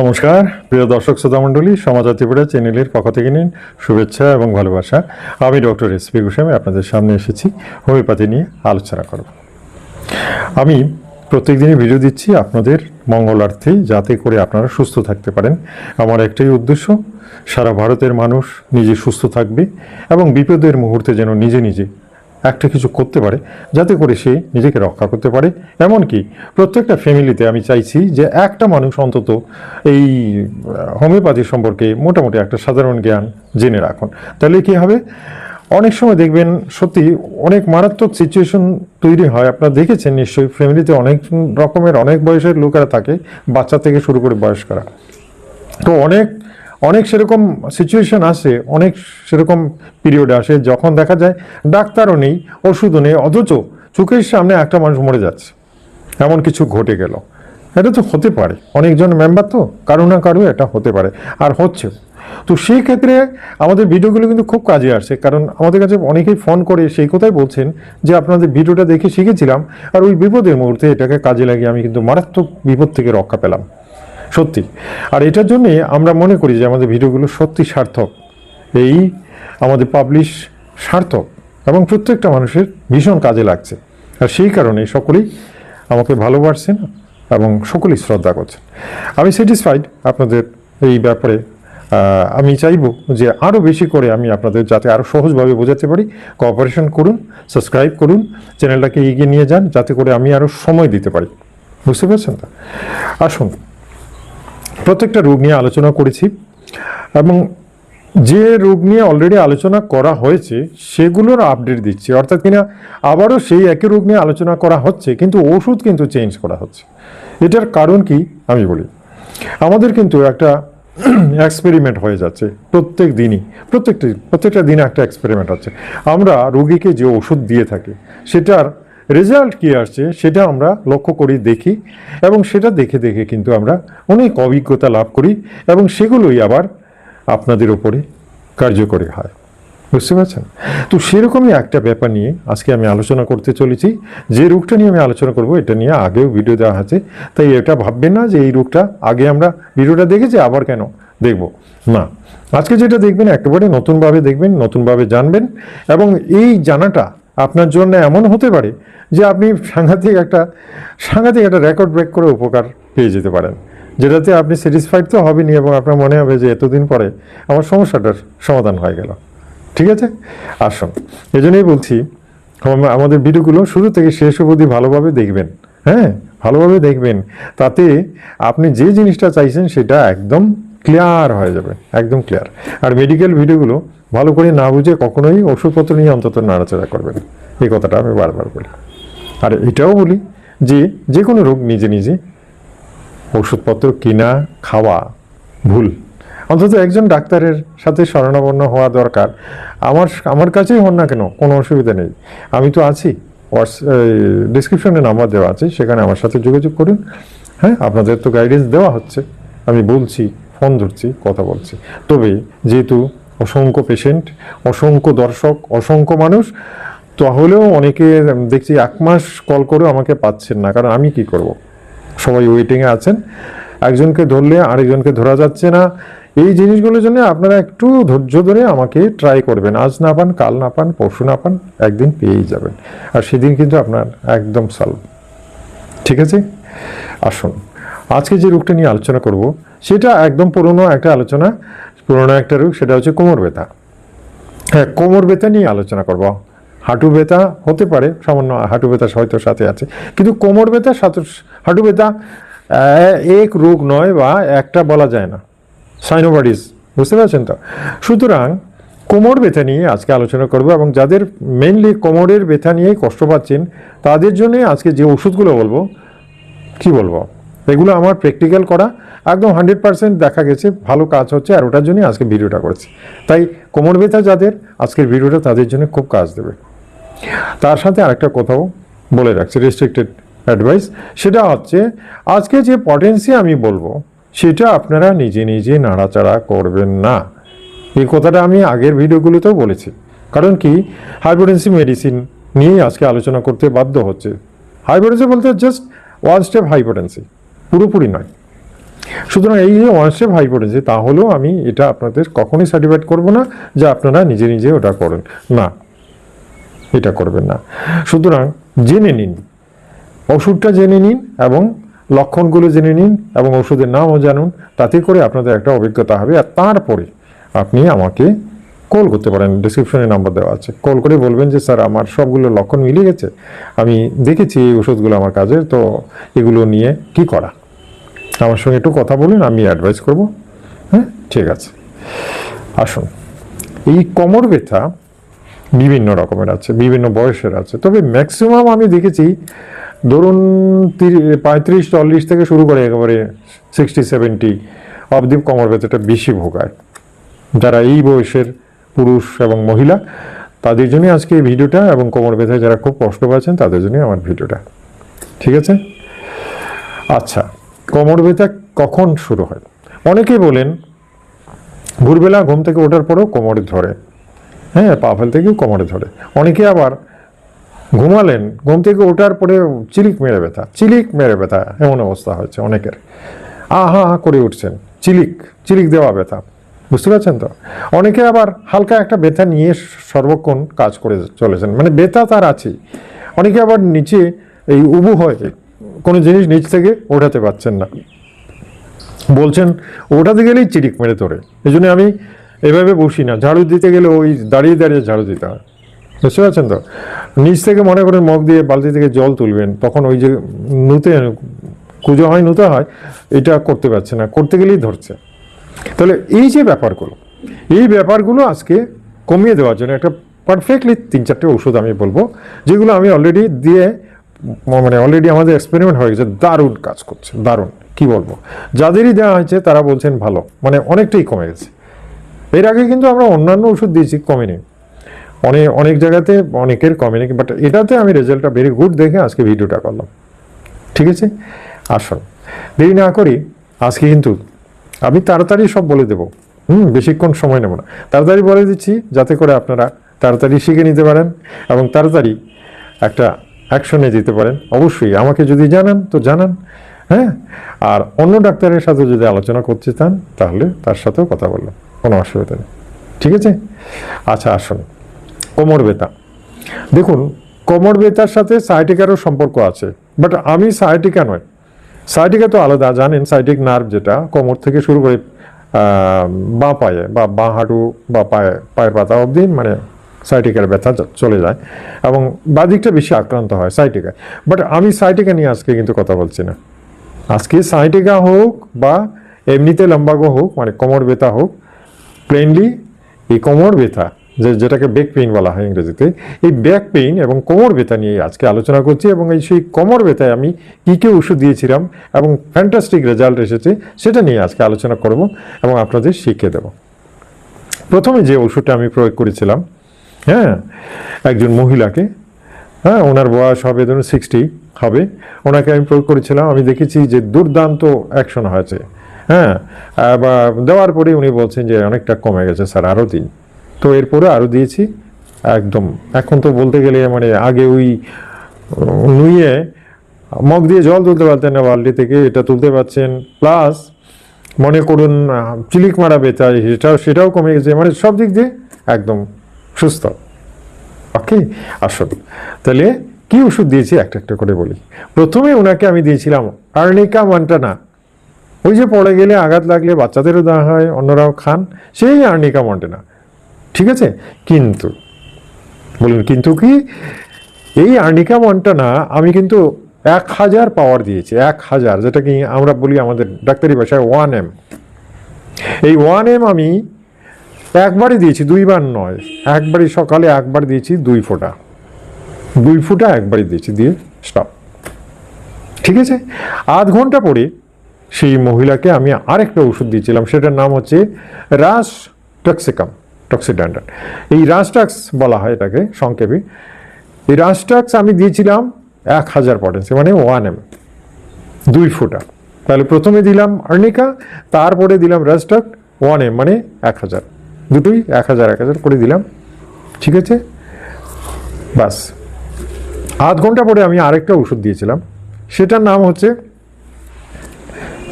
নমস্কার। প্রিয় দর্শক শ্রোতা মণ্ডলী সমাজ ত্রিপুরা চ্যানেলের পক্ষ থেকে নিন শুভেচ্ছা এবং ভালোবাসা। আমি ডক্টর এস পি গোস্বামী, আপনাদের সামনে এসেছি। হোমিওপ্যাথি নিয়ে আলোচনা করব। আমি প্রত্যেক দিনই ভিডিও দিচ্ছি আপনাদের মঙ্গলার্থে যাতে করে আপনারা সুস্থ থাকতে পারেন। আমার একটাই উদ্দেশ্য, সারা ভারতের মানুষ নিজে সুস্থ থাকবে এবং বিপদের মুহূর্তে যেন নিজে নিজে একটা কিছু করতে পারে, যাতে করে সে নিজেকে রক্ষা করতে পারে। এমনকি প্রত্যেকটা ফ্যামিলিতে আমি চাইছি যে একটা মানুষ অন্তত এই হোমিওপ্যাথি সম্পর্কে মোটামুটি একটা সাধারণ জ্ঞান জেনে রাখুন। তাহলে কি হবে? অনেক সময় দেখবেন সত্যি অনেক মারাত্মক সিচুয়েশন তৈরি হয়। আপনারা দেখেছেন নিশ্চয়ই ফ্যামিলিতে অনেক রকমের অনেক বয়সের লোকেরা থাকে, বাচ্চা থেকে শুরু করে বয়স্করা। তো অনেক অনেক সেরকম সিচুয়েশন আসে, অনেক সেরকম পিরিয়ড আসে, যখন দেখা যায় ডাক্তারও নেই, ওষুধও নেই, অথচ চোখের সামনে একটা মানুষ মরে যাচ্ছে। এমন কিছু ঘটে গেল। এটা তো হতে পারে। অনেকজন মেম্বার তো, কারও না কারও এটা হতে পারে, আর হচ্ছে। তো সেই ক্ষেত্রে আমাদের ভিডিওগুলো কিন্তু খুব কাজে আসছে কারণ আমাদের কাছে অনেকেই ফোন করে, সেই কথাই বলছেন যে, আপনাদের ভিডিওটা দেখে শিখেছিলাম, আর ওই বিপদের মুহূর্তে এটাকে কাজে লাগিয়ে আমি কিন্তু মারাত্মক বিপদ থেকে রক্ষা পেলাম। সত্যি। আর এটার জন্যে আমরা মনে করি যে আমাদের ভিডিওগুলো সত্যি সার্থক। এই আমাদের পাবলিশ সার্থক এবং প্রত্যেকটা মানুষের ভীষণ কাজে লাগছে। আর সেই কারণে সকলেই আমাকে ভালোবাসছেন এবং সকলেই শ্রদ্ধা করছেন। আমি স্যাটিসফাইড আপনাদের এই ব্যাপারে। আমি চাইব যে আরও বেশি করে আমি আপনাদের যাতে আরও সহজভাবে বোঝাতে পারি। কোঅপারেশন করুন সাবস্ক্রাইব করুন চ্যানেলটাকে এগিয়ে নিয়ে যান, যাতে করে আমি আরও সময় দিতে পারি। বুঝতে পারছেন তো? আসুন। প্রত্যেকটা রোগ নিয়ে আলোচনা করেছি এবং যে রোগ নিয়ে অলরেডি আলোচনা করা হয়েছে, সেগুলোর আপডেট দিচ্ছি। অর্থাৎ কিনা আবারও সেই একই রোগ নিয়ে আলোচনা করা হচ্ছে, কিন্তু ওষুধ কিন্তু চেঞ্জ করা হচ্ছে। এটার কারণ কি? আমি বলি। আমাদের কিন্তু একটা এক্সপেরিমেন্ট হয়ে যাচ্ছে প্রত্যেক দিনই। প্রত্যেকটি প্রত্যেকটা দিনে একটা এক্সপেরিমেন্ট হচ্ছে। আমরা রোগীকে যে ওষুধ দিয়ে থাকি, সেটার রেজাল্ট কি আসছে সেটা আমরা লক্ষ্য করি, দেখি এবং সেটা দেখে দেখে কিন্তু আমরা অনেক অভিজ্ঞতা লাভ করি এবং সেগুলোই আবার আপনাদের ওপরে কার্যকরী হয়। বুঝতে পারছেন? তো সেরকমই একটা ব্যাপার নিয়ে আজকে আমি আলোচনা করতে চলেছি। যে রোগটা নিয়ে আমি আলোচনা করব, এটা নিয়ে আগেও ভিডিও দেওয়া আছে। তাই এটা ভাববেন না যে এই রোগটা আগে আমরা ভিডিওটা দেখেছি আবার কেন দেখব। না, আজকে যেটা দেখবেন, একেবারে নতুনভাবে দেখবেন, নতুনভাবে জানবেন এবং এই জানাটা আপনার জন্য এমন হতে পারে যে আপনি সাংঘাতিক একটা সাংঘাতিক একটা রেকর্ড ব্রেক করে উপকার পেয়ে যেতে পারেন। যেটাতে আপনি স্যাটিসফাইড তো হবেনি এবং আপনার মনে হবে যে এতদিন পরে আমার সমস্যাটার সমাধান হয়ে গেল। ঠিক আছে? আসুন। এই বলছি আমাদের ভিডিওগুলো শুরু থেকে শেষ অবধি ভালোভাবে দেখবেন। হ্যাঁ? ভালোভাবে দেখবেন। তাতে আপনি যে জিনিসটা চাইছেন সেটা একদম ক্লিয়ার হয়ে যাবে, একদম ক্লিয়ার আর মেডিকেল ভিডিওগুলো ভালো করে না বুঝে কখনোই ওষুধপত্র নিয়ে অন্তত নাড়াচাড়া করবেন এই কথাটা আমি বারবার বলি। আর এটাও বলি যে যে কোনো রোগ নিজে নিজে ওষুধপত্র কিনা খাওয়া ভুল। অন্তত একজন ডাক্তারের সাথে শরণাপন্ন হওয়া দরকার। আমার আমার কাছেই হন না কেন, কোনো অসুবিধা নেই। আমি তো আছি ডিসক্রিপশনে নাম্বার দেওয়া আছে, সেখানে আমার সাথে যোগাযোগ করুন। হ্যাঁ আপনাদের তো গাইডেন্স দেওয়া হচ্ছে। আমি বলছি ফোন ধরছি, কথা বলছি। তবে যেহেতু অসংখ্য পেশেন্ট অসংখ্য দর্শক, অসংখ্য মানুষ, তাহলেও অনেকে দেখছি এক মাস কল করেও আমাকে পাচ্ছেন না। কারণ আমি কি করব। সবাই ওয়েটিংয়ে আছেন। একজনকে ধরলে আরেকজনকে ধরা যাচ্ছে না। এই জিনিসগুলোর জন্য আপনারা একটু ধৈর্য ধরে আমাকে ট্রাই করবেন। আজ না পান, কাল না পান, পরশু না পান, একদিন পেয়েই যাবেন। আর সেদিন কিন্তু আপনার একদম সলভ ঠিক আছে? আসুন। আজকে যে রোগটা নিয়ে আলোচনা করব, সেটা একদম পুরনো একটা আলোচনা। পুরনো একটা রোগ, সেটা হচ্ছে কোমর ব্যথা। হ্যাঁ কোমর ব্যথা নিয়ে আলোচনা করব। হাঁটু ব্যথা হতে পারে, সামান্য হাঁটু ব্যথা হয়তো সাথে আছে। কিন্তু কোমর ব্যথা, সাথে হাঁটু ব্যথা এক রোগ নয় বা একটা বলা যায় না। সাইনোবাডিস বুঝতে পারছেন তো? সুতরাং কোমর ব্যথা নিয়ে আজকে আলোচনা করব এবং যাদের মেনলি কোমরের ব্যথা নিয়েই কষ্ট পাচ্ছেন, তাদের জন্য আজকে যে ওষুধগুলো বলব, কি বলব? এগুলো আমার প্র্যাকটিক্যাল করা, একদম হান্ড্রেড পার্সেন্ট দেখা গেছে, ভালো কাজ হচ্ছে, আর ওটার জন্যই আজকে ভিডিওটা করেছি। তাই কোমর ব্যথা যাদের, আজকের ভিডিওটা তাদের জন্য খুব কাজ দেবে। তার সাথে আরেকটা কথাও বলে রাখছি রেস্ট্রিক্টেড অ্যাডভাইস সেটা হচ্ছে, আজকে যে পটেন্সি আমি বলব, সেটা আপনারা নিজে নিজে নাড়াচাড়া করবেন না। এই কথাটা আমি আগের ভিডিওগুলোতেও বলেছি। কারণ কি হাইপোটেন্সি মেডিসিন নিয়েই আজকে আলোচনা করতে বাধ্য হচ্ছে। হাইপোটেন্সি বলতে জাস্ট ওয়ান স্টেপ হাইপোটেন্সি পুরোপুরি নয়। সুতরাং এই যে ওয়ান্সে ভাই পড়েছে তাহলেও আমি এটা আপনাদের কখনোই সার্টিফাইড করব না, যে আপনারা নিজে নিজে ওটা করেন। না, এটা করবেন না। সুতরাং জেনে নিন, ওষুধটা জেনে নিন এবং লক্ষণগুলো জেনে নিন এবং ওষুধের নামও জানুন, তাতে করে আপনাদের একটা অভিজ্ঞতা হবে। আর তারপরে আপনি আমাকে কল করতে পারেন ডিসক্রিপশনে নাম্বার দেওয়া আছে। কল করে বলবেন যে, স্যার, আমার সবগুলো লক্ষণ মিলে গেছে। আমি দেখেছি এই ওষুধগুলো আমার কাজের, তো এগুলো নিয়ে কি করা? আমার সঙ্গে একটু কথা বলুন, আমি অ্যাডভাইস করব। হ্যাঁ ঠিক আছে। আসুন। এই কোমর ব্যথা বিভিন্ন রকমের আছে, বিভিন্ন বয়সের আছে। তবে ম্যাক্সিমাম আমি দেখেছি, ধরুন তিরি- পঁয়ত্রিশ, চল্লিশ থেকে শুরু করে একেবারে সিক্সটি সেভেন্টি অবধি কোমর ব্যথাটা বেশি ভোগায়। যারা এই বয়সের পুরুষ এবং মহিলা, তাদের জন্যই আজকে এই ভিডিওটা এবং কোমর ব্যথায় যারা খুব কষ্ট পাচ্ছেন, তাদের জন্যই আমার ভিডিওটা। ঠিক আছে? আচ্ছা কোমর ব্যথা কখন শুরু হয়? অনেকেই বলেন, ভোরবেলা ঘুম থেকে ওঠার পরেও কোমরে ধরে। হ্যাঁ পা ফেলতে গিয়ে কোমরে ধরে। অনেকে আবার ঘুমালেন, ঘুম থেকে ওঠার পরে চিলিক মেরে ব্যথা, চিলিক মেরে ব্যথা, এমন অবস্থা হয়েছে অনেকের। আহা হা করে উঠছেন, চিলিক চিলিক দেওয়া ব্যথা। বুঝতে পারছেন তো? অনেকে আবার হালকা একটা ব্যথা নিয়ে সর্বক্ষণ কাজ করে চলেছেন। মানে ব্যথা তার আছেই। অনেকে আবার নিচে এই উবু হয়, কোনো জিনিস নিচ থেকে ওঠাতে পারছেন না। বলছেন, ওঠাতে গেলেই চিরিক মেরে তোরে। এই জন্য আমি এভাবে বসি না। ঝাড়ু দিতে গেলে ওই দাঁড়িয়ে দাঁড়িয়ে ঝাড়ু দিতে হয়। বুঝতে পারছেন তো? নিচ থেকে মনে করেন মগ দিয়ে বালতি থেকে জল তুলবেন, তখন ওই যে নুতে, কুজো হয়, নুতে হয়, এটা করতে পারছে না। করতে গেলেই ধরছে। তাহলে এই যে ব্যাপারগুলো, এই ব্যাপারগুলো আজকে কমিয়ে দেওয়ার জন্য একটা পারফেক্টলি তিন চারটে ওষুধ আমি বলব, যেগুলো আমি অলরেডি দিয়ে মানে অলরেডি আমাদের এক্সপেরিমেন্ট হয়ে গেছে, দারুণ কাজ করছে, দারুণ। কি বলব? যাদেরই দেওয়া হয়েছে তারা বলছেন ভালো মানে অনেকটাই কমে গেছে। এর আগে কিন্তু আমরা অন্যান্য ওষুধ দিয়েছি, কমেনি। অনেক অনেক জায়গাতে অনেকের কমেনি বাট এটাতে আমি রেজাল্টটা ভেরি গুড দেখে আজকে ভিডিওটা করলাম। ঠিক আছে? আসুন। দেরি না করি আজকে কিন্তু আমি তাড়াতাড়ি সব বলে দেবো। হুম, বেশিক্ষণ সময় নেব না। তাড়াতাড়ি বলে দিচ্ছি, যাতে করে আপনারা তাড়াতাড়ি শিখে নিতে পারেন এবং তাড়াতাড়ি একটা অ্যাকশনে যেতে পারেন। অবশ্যই আমাকে যদি জানান, তো জানান হ্যাঁ? আর অন্য ডাক্তারের সাথে যদি আলোচনা করতে চান, তাহলে তার সাথেও কথা বললাম কোনো অসুবিধা নেই। ঠিক আছে? আচ্ছা আসুন। কোমর বেতা দেখুন, কোমর বেতার সাথে সাইটিকারও সম্পর্ক আছে বাট আমি সাইটিকা নয়। সাইটিকা তো আলাদা, জানেন? সাইটিক নার্ভ যেটা, কোমর থেকে শুরু করে বাঁ পায়ে, বা বাঁ হাঁটু, বা পায়ে, পায়ের পাতা অবধি মানে সাইটিকার ব্যথা চলে যায়। এবং বাদিকটা বেশি আক্রান্ত হয় সাইটিকা। বাট আমি সাইটিকা নিয়ে আজকে কিন্তু কথা বলছি না। আজকে সাইটিকা হোক, বা এমনিতে লম্বাগো হোক মানে কোমর ব্যথা হোক প্লেনলি এই কোমর ব্যথা যে যেটাকে ব্যাক পেইন বলা হয় ইংরেজিতে, এই ব্যাক পেইন এবং কোমর ব্যথা নিয়ে আজকে আলোচনা করছি এবং এই সেই কোমর ব্যথায় আমি কী কী ওষুধ দিয়েছিলাম এবং ফ্যান্টাস্টিক রেজাল্ট এসেছে সেটা নিয়ে আজকে আলোচনা করব এবং আপনাদের শিখিয়ে দেব। প্রথমে যে ওষুধটা আমি প্রয়োগ করেছিলাম হ্যাঁ একজন মহিলাকে হ্যাঁ ওনার বয়স হবে ধরুন সিক্সটি হবে। ওনাকে আমি প্রয়োগ করেছিলাম, আমি দেখেছি যে দুর্দান্ত অ্যাকশন হয়েছে হ্যাঁ বা দেওয়ার পরে উনি বলছেন যে অনেকটা কমে গেছে, স্যার, আরও দিন। তো এরপরে আরও দিয়েছি। একদম। এখন তো বলতে গেলে মানে আগে ওই নুয়ে মগ দিয়ে জল তুলতে পারতেন না বালতি থেকে, এটা তুলতে পারছেন। প্লাস মনে করুন চিলিক মারা বেচা, সেটাও সেটাও কমে গেছে। মানে সব দিক দিয়ে একদম সুস্থ। ওকে আসুন তাহলে কি ওষুধ দিয়েছি? একটা একটা করে বলি। প্রথমে ওনাকে আমি দিয়েছিলাম আর্নিকা মন্টানা। ওই যে পড়ে গেলে আঘাত লাগলে বাচ্চাদেরও দেওয়া হয়, অন্যরাও খান। সেই আর্নিকা মন্টানা। ঠিক আছে? কিন্তু, বলুন, কিন্তু কি? এই আর্নিকা মন্টানা আমি কিন্তু এক হাজার পাওয়ার দিয়েছি, এক হাজার, যেটা কি আমরা বলি আমাদের ডাক্তারি ভাষায় ওয়ান এম এই ওয়ান এম আমি একবারই দিয়েছি, দুইবার নয়, একবারই সকালে একবার দিয়েছি দুই ফোঁটা। দুই ফোঁটা একবারই দিয়েছি, দিয়ে স্টপ ঠিক আছে? আধ ঘণ্টা পরে সেই মহিলাকে আমি আরেকটা ওষুধ দিয়েছিলাম, সেটার নাম হচ্ছে রাস টক্সিকাম টক্সিড্যান্ডার এই রাসটাক্স বলা হয় এটাকে, সংক্ষেপে। এই রাসটাক্স আমি দিয়েছিলাম এক হাজার পটেন্সি মানে ওয়ান এম দুই ফুটা। তাহলে প্রথমে দিলাম আর্নিকা, তারপরে দিলাম রাস্টাক ওয়ান এম মানে এক হাজার। দুটোই এক হাজার এক হাজার করে দিলাম। ঠিক আছে? বাস। আধ ঘণ্টা পরে আমি আরেকটা ওষুধ দিয়েছিলাম। সেটার নাম হচ্ছে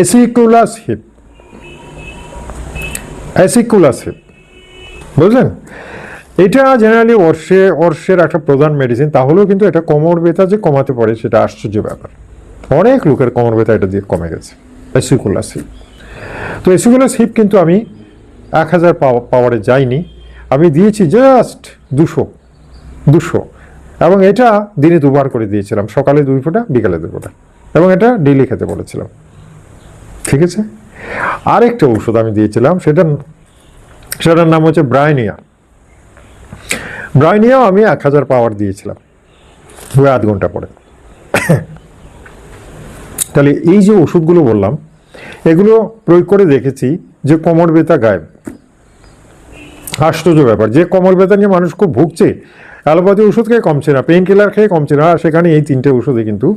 এসিকুলাস হিপ। অ্যাসিকুলাস হিপ। বুঝলেন? এটা জেনারেলি অর্শে, অর্শের একটা প্রধান মেডিসিন তাহলেও কিন্তু এটা কোমর ব্যথা যে কমাতে পারে সেটা আশ্চর্য ব্যাপার। অনেক লোকের কোমর ব্যথা এটা দিয়ে কমে গেছে এসিকুলাস হিপ তো এসিকুলাস হিপ কিন্তু আমি এক হাজার পাওয়ারে যাইনি, আমি দিয়েছি জাস্ট দুশো দুশো। এবং এটা দিনে দুবার করে দিয়েছিলাম, সকালে দুই ফোঁটা, বিকালে দুই ফোঁটা। এবং এটা ডেইলি খেতে বলেছিলাম। ঠিক আছে? আরেকটা ওষুধ আমি দিয়েছিলাম, সেটা সেটার নাম হচ্ছে ব্রাইনিয়া। ব্রাইনিয়াও আমি এক হাজার পাওয়ার দিয়েছিলাম। ওই আধ ঘণ্টা পরে। তাহলে এই যে ওষুধগুলো বললাম, এগুলো প্রয়োগ করে দেখেছি যে কোমর ব্যথা গায়েব। আশ্চর্য ব্যাপার। যে কোমর ব্যথা নিয়ে মানুষ খুব ভুগছে, অ্যালোপ্যাথি ওষুধ খেয়ে কমছে না পেইন কিলার খেয়ে কমছে না, আর সেখানে এই তিনটে ওষুধে কিন্তু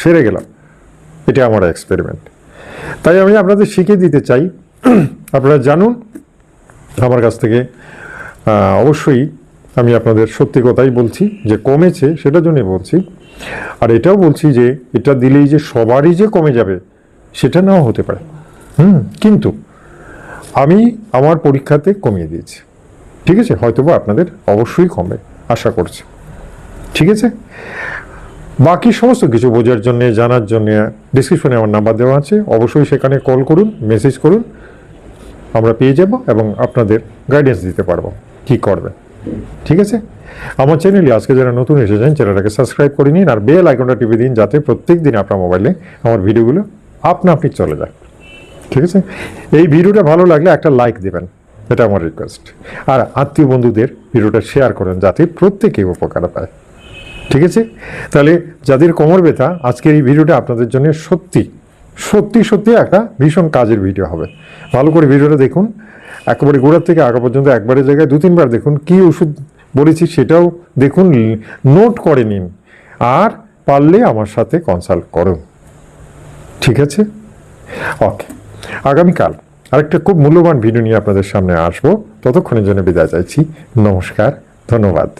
সেরে গেলাম। এটা আমার এক্সপেরিমেন্ট তাই আমি আপনাদের শিখিয়ে দিতে চাই। আপনারা জানুন আমার কাছ থেকে অবশ্যই আমি আপনাদের সত্যি কথাই বলছি যে কমেছে সেটার জন্যই বলছি। আর এটাও বলছি যে এটা দিলেই যে সবারই যে কমে যাবে সেটা নাও হতে পারে। হুম, কিন্তু আমি আমার পরীক্ষাতে কমিয়ে দিয়েছি। ঠিক আছে? হয়তোবা আপনাদের অবশ্যই কমবে, আশা করছি। ঠিক আছে? বাকি সমস্ত কিছু বোঝার জন্য, জানার জন্য ডিসক্রিপশনে আমার নাম্বার দেওয়া আছে। অবশ্যই সেখানে কল করুন মেসেজ করুন। আমরা পেয়ে যাব এবং আপনাদের গাইডেন্স দিতে পারব কি করবে। ঠিক আছে? আমার চ্যানেলে আজকে যারা নতুন এসেছেন চ্যানেলটাকে সাবস্ক্রাইব করে নিন আর বেল আইকনটা টিপে দিন যাতে প্রত্যেক দিন আপনার মোবাইলে আমার ভিডিওগুলো আপনা আপনি চলে যায়। ঠিক আছে? এই ভিডিওটা ভালো লাগলে একটা লাইক দেবেন, এটা আমার রিকোয়েস্ট আর আত্মীয় বন্ধুদের ভিডিওটা শেয়ার করেন যাতে প্রত্যেকেই উপকার পায়। ঠিক আছে? তাহলে যাদের কোমর ব্যথা, আজকের এই ভিডিওটা আপনাদের জন্য সত্যি সত্যি সত্যি একটা ভীষণ কাজের ভিডিও হবে। ভালো করে ভিডিওটা দেখুন। একেবারে গোড়ার থেকে আগা পর্যন্ত একবারের জায়গায় দু তিনবার দেখুন কি ওষুধ বলেছি সেটাও দেখুন নোট করে নিন। আর পারলে আমার সাথে কনসাল্ট করুন। ঠিক আছে? ওকে আগামীকাল আরেকটা খুব মূল্যবান ভিডিও নিয়ে আপনাদের সামনে আসব। ততক্ষণের জন্য বিদায় চাইছি। নমস্কার, ধন্যবাদ।